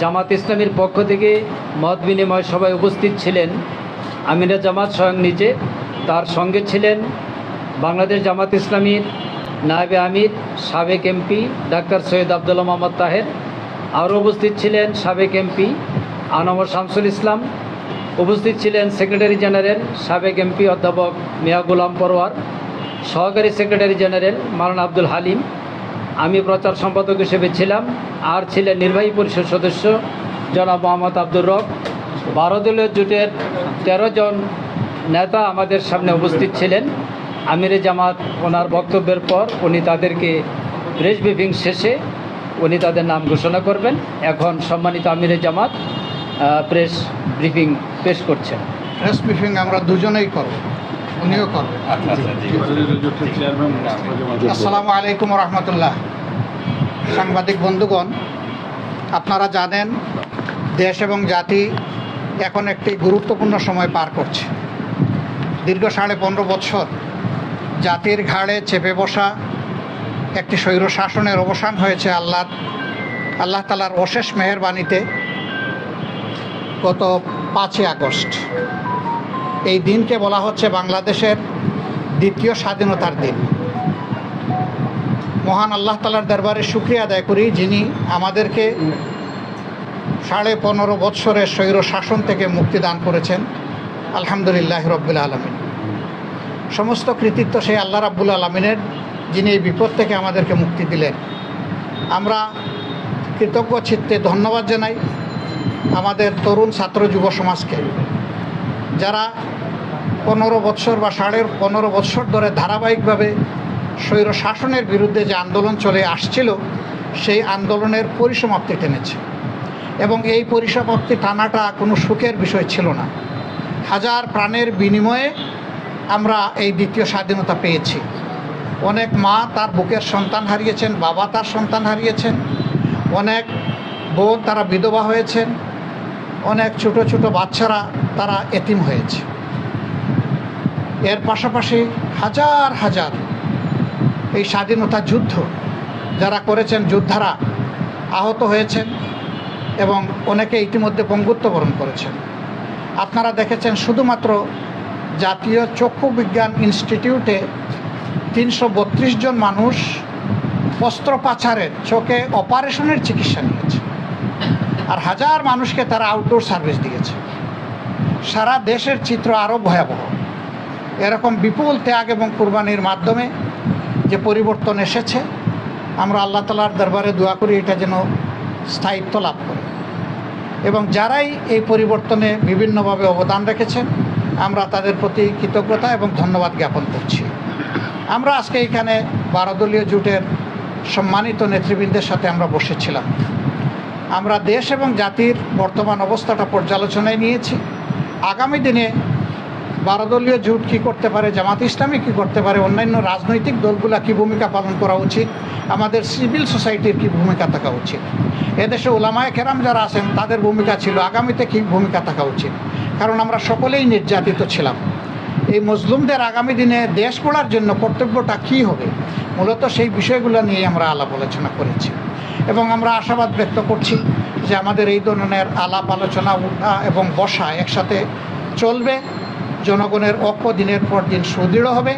জামাত ইসলামীর পক্ষ থেকে মত বিনিময় সভায় উপস্থিত ছিলেন আমিরা জামাত স্বয়ং নিজে। তার সঙ্গে ছিলেন বাংলাদেশ জামাত ইসলামীর নায়েবে আমির, সাবেক এমপি ডাক্তার সৈয়দ আবদুল্লাহ মোহাম্মদ তাহের। আরও উপস্থিত ছিলেন সাবেক এমপি আনমর শামসুল ইসলাম। উপস্থিত ছিলেন সেক্রেটারি জেনারেল সাবেক এমপি অধ্যাপক মিয়া গুলাম পরোয়ার। সহকারী সেক্রেটারি জেনারেল মালানা আব্দুল হালিম। আমি প্রচার সম্পাদক হিসেবে ছিলাম, আর ছিলেন নির্বাহী পরিষদ সদস্য জনাব মোহাম্মদ আব্দুর রব। বারো দলীয় জোটের তেরো জন নেতা আমাদের সামনে উপস্থিত ছিলেন। আমিরে জামাত, ওনার বক্তব্যের পর উনি তাদেরকে প্রেস ব্রিফিং শেষে উনি তাদের নাম ঘোষণা করবেন। এখন সম্মানিত আমিরে জামাত প্রেস ব্রিফিং পেশ করছেন। প্রেস ব্রিফিং আমরা দুজনেই করব। উনিও করবেন আসসালামু আলাইকুম রহমতুল্লাহ। সাংবাদিক বন্ধুগণ আপনারা জানেন দেশ এবং জাতি এখন একটি গুরুত্বপূর্ণ সময় পার করছে। দীর্ঘ সাড়ে পনেরো বছর জাতির ঘাড়ে চেপে বসা একটি স্বৈর শাসনের অবসান হয়েছে আল্লাহ আল্লাহ তালার অশেষ মেহেরবানিতে গত পাঁচই আগস্ট। এই দিনকে বলা হচ্ছে বাংলাদেশের দ্বিতীয় স্বাধীনতার দিন। মহান আল্লাহ তালার দরবারে শুক্রিয়া আদায় করি যিনি আমাদেরকে সাড়ে পনেরো বৎসরের স্বৈর শাসন থেকে মুক্তি দান করেছেন। আলহামদুলিল্লাহ রব্বুল আলমিন। সমস্ত কৃতিত্ব সেই আল্লাহ রাব্বুল আলমিনের, যিনি এই বিপদ থেকে আমাদেরকে মুক্তি দিলেন। আমরা কৃতজ্ঞ চিত্তে ধন্যবাদ জানাই আমাদের তরুণ ছাত্র যুব সমাজকে, যারা পনেরো বৎসর বা সাড়ে পনেরো বৎসর ধরে ধারাবাহিকভাবে স্বৈর শাসনের বিরুদ্ধে যে আন্দোলন চলে আসছিল, সেই আন্দোলনের পরিসমাপ্তি টেনেছে। এবং এই পরিসমাপ্তি টানাটা কোনো সুখের বিষয় ছিল না। হাজার প্রাণের বিনিময়ে আমরা এই দ্বিতীয় স্বাধীনতা পেয়েছি। অনেক মা তার বুকের সন্তান হারিয়েছেন, বাবা তার সন্তান হারিয়েছেন, অনেক বোন তারা বিধবা হয়েছেন, অনেক ছোট ছোট বাচ্চারা তারা এতিম হয়েছে। এর পাশাপাশি হাজার হাজার এই স্বাধীনতা যুদ্ধ যারা করেছেন যোদ্ধারা আহত হয়েছেন এবং অনেকে ইতিমধ্যে পঙ্গুত্ব বরণ করেছেন। আপনারা দেখেছেন শুধুমাত্র জাতীয় চক্ষু বিজ্ঞান ইনস্টিটিউটে তিনশো বত্রিশ জন মানুষ অস্ত্রোপাচারের চোখে অপারেশনের চিকিৎসা নিয়েছে আর হাজার মানুষকে তারা আউটডোর সার্ভিস দিয়েছে। সারা দেশের চিত্র আরও ভয়াবহ। এরকম বিপুল ত্যাগ এবং কুরবানির মাধ্যমে যে পরিবর্তন এসেছে, আমরা আল্লাহ তালার দরবারে দোয়া করি এটা যেন স্থায়িত্ব লাভ করে। এবং যারাই এই পরিবর্তনে বিভিন্নভাবে অবদান রেখেছেন, আমরা তাদের প্রতি কৃতজ্ঞতা এবং ধন্যবাদ জ্ঞাপন করছি। আমরা আজকে এখানে বারোদলীয় জোটের সম্মানিত নেতৃবৃন্দের সাথে আমরা বসেছিলাম। আমরা দেশ এবং জাতির বর্তমান অবস্থাটা পর্যালোচনায় নিয়েছি। আগামী দিনে বারোদলীয় জোট কী করতে পারে, জামাত ইসলামী কী করতে পারে, অন্যান্য রাজনৈতিক দলগুলা কী ভূমিকা পালন করা উচিত, আমাদের সিভিল সোসাইটির কী ভূমিকা থাকা উচিত? এদেশে ওলামায় কেরাম যারা আছেন, তাদের ভূমিকা ছিল, আগামীতে কী ভূমিকা থাকা উচিত? কারণ আমরা সকলেই নির্যাতিত ছিলাম। এই মজলুমদের আগামী দিনে দেশ গড়ার জন্য কর্তব্যটা কী হবে? মূলত সেই বিষয়গুলো নিয়ে আমরা আলাপ আলোচনা করেছি। এবং আমরা আশাবাদ ব্যক্ত করছি যে আমাদের এই ধরনের আলাপ আলোচনা, উঠা এবং বসা একসাথে চলবে। জনগণের ঐক্য দিনের পর দিন সুদৃঢ় হবে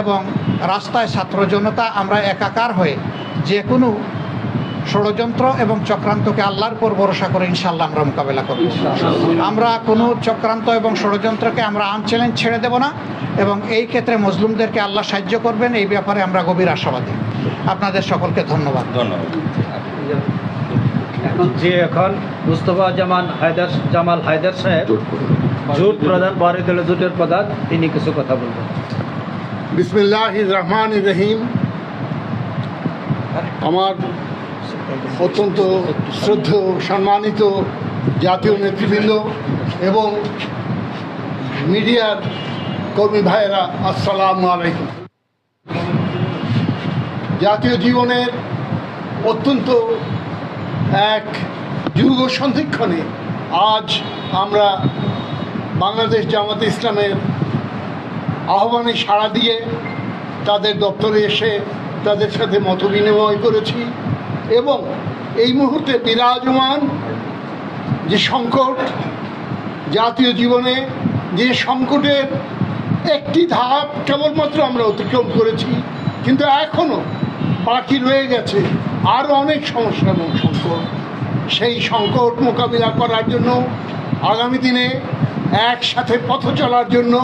এবং রাস্তায় ছাত্র জনতা আমরা একাকার হয়ে যে কোনো ষড়যন্ত্র এবং চক্রান্তকে আল্লাহর উপর ভরসা করে ইনশাল্লাহ আমরা মোকাবেলা করব। আমরা কোনো চক্রান্ত এবং ষড়যন্ত্রকে আমরা আন চ্যালেঞ্জ ছেড়ে দেব না এবং এই ক্ষেত্রে মজলুমদেরকে আল্লাহ সাহায্য করবেন এই ব্যাপারে আমরা গভীর আশাবাদী। আপনাদের সকলকে ধন্যবাদ। ধন্যবাদ। যে এখন মুস্তফা জামান হায়দার জামাল হায়দার সাহেব জোট প্রধান বারো দলীয় জোটের প্রধান তিনি কিছু কথা বলবেন। বিসমিল্লাহ রহমান রহিম আমার অত্যন্ত শ্রদ্ধেয় সম্মানিত জাতীয় নেতৃবৃন্দ এবং মিডিয়ার কর্মী ভাইয়েরা আসসালামু আলাইকুম। জাতীয় জীবনের অত্যন্ত এক যুগ সন্ধিক্ষণে আজ আমরা বাংলাদেশ জামাত ইসলামের আহ্বানে সাড়া দিয়ে তাদের দপ্তরে এসে তাদের সাথে মত বিনিময় করেছি এবং এই মুহূর্তে বিরাজমান যে সংকট, জাতীয় জীবনে যে সংকটের একটি ধাপ কেবলমাত্র আমরা অতিক্রম করেছি, কিন্তু এখনও বাকি রয়ে গেছে আরও অনেক সমস্যা এবং সংকট। সেই সংকট মোকাবিলা করার জন্য আগামী দিনে একসাথে পথ চলার জন্য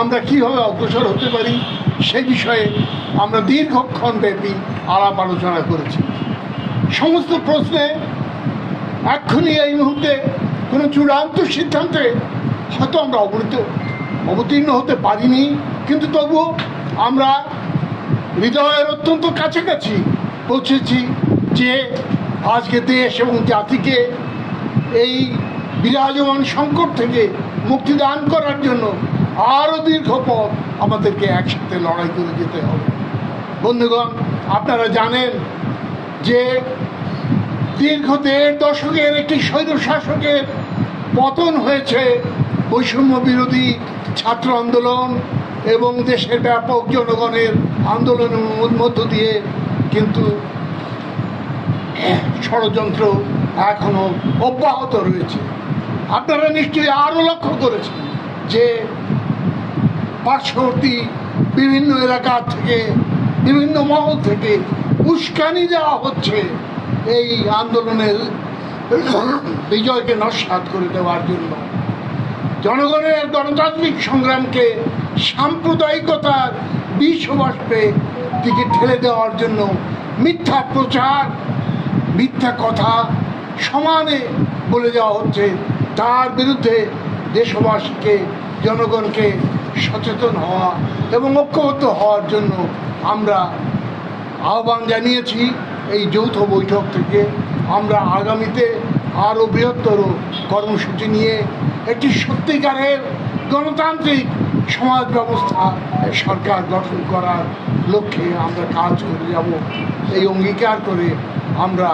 আমরা কীভাবে অগ্রসর হতে পারি সে বিষয়ে আমরা দীর্ঘক্ষণ ব্যাপী আলাপ আলোচনা করেছি। সমস্ত প্রশ্নে এক্ষুনি এই মুহূর্তে কোনো চূড়ান্ত সিদ্ধান্তে হয়তো আমরা অবনীত, অবতীর্ণ হতে পারিনি, কিন্তু তবুও আমরা হৃদয়ের অত্যন্ত কাছাকাছি পৌঁছেছি যে আজকে দেশ এবং জাতিকে এই বিরাজমান সংকট থেকে মুক্তিদান করার জন্য আরও দীর্ঘ পথ আমাদেরকে একসাথে লড়াই করে যেতে হবে। বন্ধুগণ, আপনারা জানেন যে দীর্ঘ দেড় দশকের একটি স্বৈর শাসকের পতন হয়েছে বৈষম্য বিরোধী ছাত্র আন্দোলন এবং দেশের ব্যাপক জনগণের আন্দোলনের মধ্য দিয়ে কিন্তু ষড়যন্ত্র এখনও অব্যাহত রয়েছে। আপনারা নিশ্চয়ই আরও লক্ষ্য করেছেন যে পার্শ্ববর্তী বিভিন্ন এলাকা থেকে, বিভিন্ন মহল থেকে উস্কানি দেওয়া হচ্ছে এই আন্দোলনের বিজয়কে নস্বাত করে দেওয়ার জন্য। জনগণের গণতান্ত্রিক সংগ্রামকে সাম্প্রদায়িকতার বিশ্ববাষ্পে দিকে ঠেলে দেওয়ার জন্য মিথ্যা প্রচার, মিথ্যা কথা সমানে বলে দেওয়া হচ্ছে। তার বিরুদ্ধে দেশবাসীকে, জনগণকে সচেতন হওয়া এবং ঐক্যবদ্ধ হওয়ার জন্য আমরা আহ্বান জানিয়েছি এই যৌথ বৈঠক থেকে। আমরা আগামীতে আরও বৃহত্তর কর্মসূচি নিয়ে একটি সত্যিকারের গণতান্ত্রিক সমাজ ব্যবস্থা সরকার গঠন করার লক্ষ্যে আমরা কাজ করে যাব। এই অঙ্গীকার করে আমরা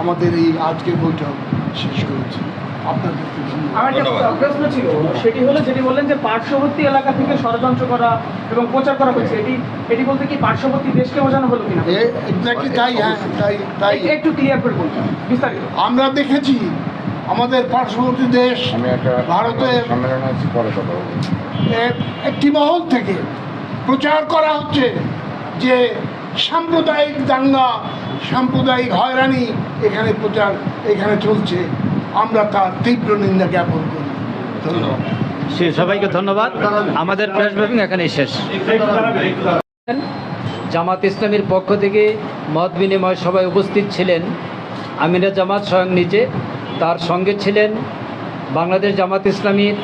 আমাদের এই আজকের বৈঠক শেষ করেছি। ধন্যবাদ আমার একটা ধন্যবাদ। প্রশ্ন ছিল সেটি হলো যেটি বললেন যে পার্শ্ববর্তী এলাকা থেকে ষড়যন্ত্র করা এবং প্রচার করা হয়েছে এটি এটি বলতে কি পার্শ্ববর্তী দেশকে বোঝানো হলো কিনা? এক্স্যাক্টলি তাই হ্যাঁ তাই তাই। একটু- ক্লিয়ার করে বলুন বিস্তারিত। আমরা দেখেছি আমাদের পার্শ্ববর্তী দেশ ভারতের একটি মহল থেকে প্রচার করা হচ্ছে যে সাম্প্রদায়িক দাঙ্গা সাম্প্রদায়িক হয়রানি এখানে প্রচার এখানে চলছে। আমরা তার তীব্র নিন্দা জ্ঞাপন করি। ধন্যবাদ। সবাইকে ধন্যবাদ। আমাদের প্রেস ব্রিফিং এখানেই শেষ। জামাত ইসলামীর পক্ষ থেকে মত বিনিময় সভায় উপস্থিত ছিলেন আমিরা জামাত স্বয়ং নিজে। তার সঙ্গে ছিলেন বাংলাদেশ জামাত ইসলামীর